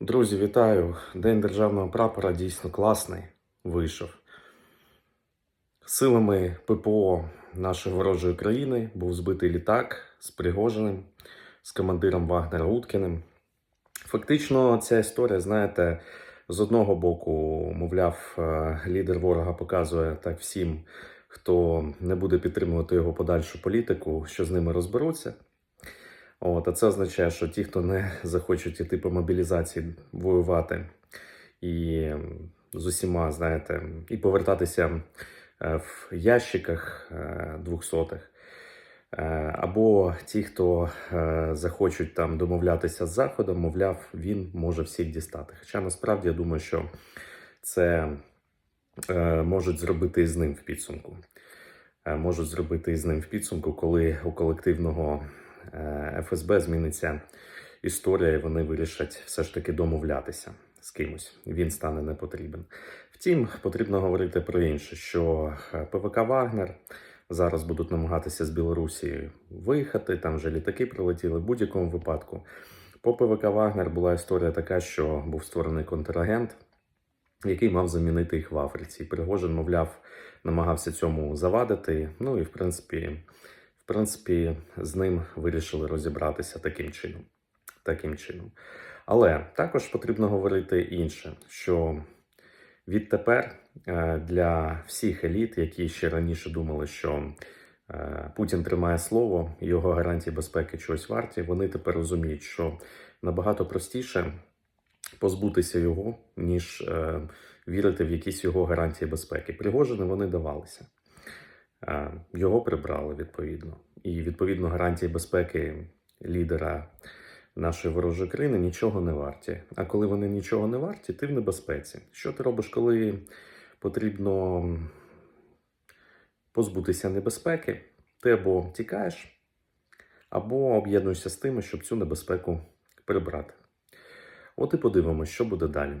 Друзі, вітаю! День державного прапора дійсно класний вийшов. Силами ППО нашої ворожої країни був збитий літак з Пригожиним, з командиром Вагнера Уткіним. Фактично, ця історія, знаєте, з одного боку, мовляв, е, лідер ворога показує так всім, хто не буде підтримувати його подальшу політику, що з ними розберуться. От, а це означає, що ті, хто не захочуть іти по мобілізації воювати і з усіма, знаєте, і повертатися е, в ящиках е, двохсотих, е, або ті, хто захочуть там домовлятися з Заходом, мовляв, він може всіх дістати. Хоча насправді я думаю, що це можуть зробити з ним в підсумку. Можуть зробити з ним в підсумку, коли у колективного ФСБ зміниться історія, і вони вирішать все ж таки домовлятися з кимось. Він стане не потрібен. Втім, потрібно говорити про інше, що е, ПВК Вагнер зараз будуть намагатися з Білорусі виїхати. Там вже літаки прилетіли в будь-якому випадку. По ПВК Вагнер була історія така, що був створений контрагент, який мав замінити їх в Африці. Пригожин, мовляв, намагався цьому завадити. Ну і в принципі, принципі, з ним вирішили розібратися таким чином. Таким чином. Але також потрібно говорити інше, що відтепер е, для всіх еліт, які ще раніше думали, що е, Путін тримає слово, його гарантії безпеки чогось варті, вони тепер розуміють, що набагато простіше позбутися його, ніж е, вірити в якісь його гарантії безпеки. Пригожини вони давалися. Е, Його прибрали відповідно. І відповідно гарантії безпеки лідера нашої ворожої країни нічого не варті. А коли вони нічого не варті, ти в небезпеці. Що ти робиш, коли потрібно позбутися небезпеки? Ти або тікаєш, або об'єднуєшся з тими, щоб цю небезпеку прибрати. От і подивимося, що буде далі.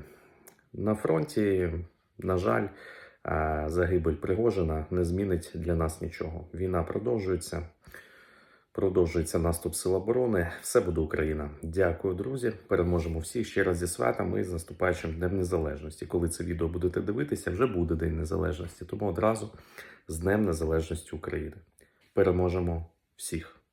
На фронті, на жаль, загибель Пригожина не змінить для нас нічого. Війна продовжується. Продовжується наступ Сил оборони. Все буде Україна. Дякую, друзі. Переможемо всіх ще раз зі святами і з наступаючим Днем Незалежності. Коли це відео будете дивитися, вже буде День Незалежності. Тому одразу з Днем Незалежності України. Переможемо всіх.